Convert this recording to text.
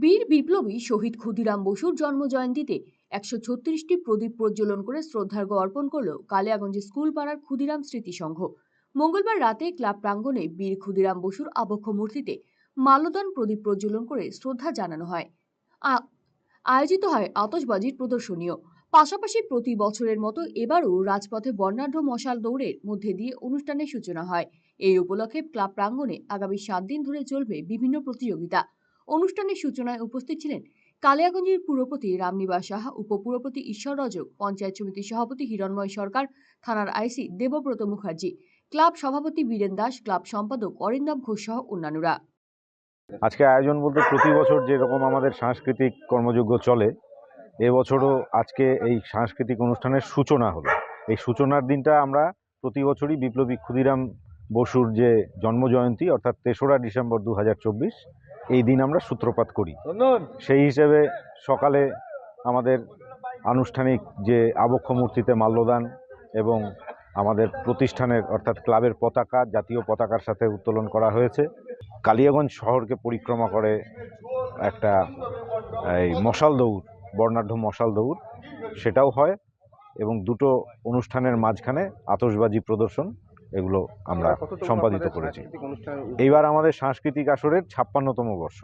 বীর বিপ্লবী শহীদ ক্ষুদিরাম বসুর জন্মজয়ন্তীতে একশো ছত্রিশটি প্রদীপ প্রজ্বলন করে শ্রদ্ধার্ঘ্য অর্পণ করল কালিয়াগঞ্জ স্কুল পাড়ার ক্ষুদিরাম স্মৃতি সংঘ মঙ্গলবার রাতে ক্লাব প্রাঙ্গণে বীর ক্ষুদিরাম বসুর আবক্ষ মূর্তিতে মাল্যদান প্রদীপ প্রজ্বলন করে শ্রদ্ধা জানানো হয়। আয়োজিত হয় আতশবাজির প্রদর্শনীয় পাশাপাশি প্রতি বছরের মতো এবারও রাজপথে বর্ণাঢ্য মশাল দৌড়ের মধ্যে দিয়ে অনুষ্ঠানের সূচনা হয়। এই উপলক্ষে ক্লাব প্রাঙ্গণে আগামী সাত দিন ধরে চলবে বিভিন্ন প্রতিযোগিতা। অনুষ্ঠানের সূচনায় উপস্থিত ছিলেন কালিয়াগঞ্জের পুরপতি রামনিবাস সাহা, উপপুরপতি ঈশ্বর রজক, পঞ্চায়েত সমিতির সভাপতি হিরণময় সরকার, থানার আইসি দেবব্রত মুখার্জি, ক্লাব সভাপতি বীরেন দাস, ক্লাব সম্পাদক অরিন্দম ঘোষ সহ অন্যান্যরা। আজকে আয়োজন বলতে প্রতি বছর যেরকম আমাদের সাংস্কৃতিক কর্মযজ্ঞ চলে এবছরও আজকে এই সাংস্কৃতিক অনুষ্ঠানের সূচনা হলো। এই সূচনার দিনটা আমরা প্রতি বছরই বিপ্লবী ক্ষুদিরাম বসুর যে জন্মজয়ন্তী, অর্থাৎ তেসরা ডিসেম্বর দু হাজার চব্বিশ এই দিন আমরা সূত্রপাত করি। সেই হিসেবে সকালে আমাদের আনুষ্ঠানিক যে আবক্ষ মূর্তিতে মাল্যদান এবং আমাদের প্রতিষ্ঠানের অর্থাৎ ক্লাবের পতাকা জাতীয় পতাকার সাথে উত্তোলন করা হয়েছে। কালিয়াগঞ্জ শহরকে পরিক্রমা করে একটা এই মশাল দৌড় বর্ণাঢ্য মশাল দৌড় সেটাও হয় এবং দুটো অনুষ্ঠানের মাঝখানে আতশবাজি প্রদর্শন এগুলো আমরা সম্পাদিত করেছি। এইবার আমাদের সাংস্কৃতিক আসরের ছাপ্পান্নতম বর্ষ।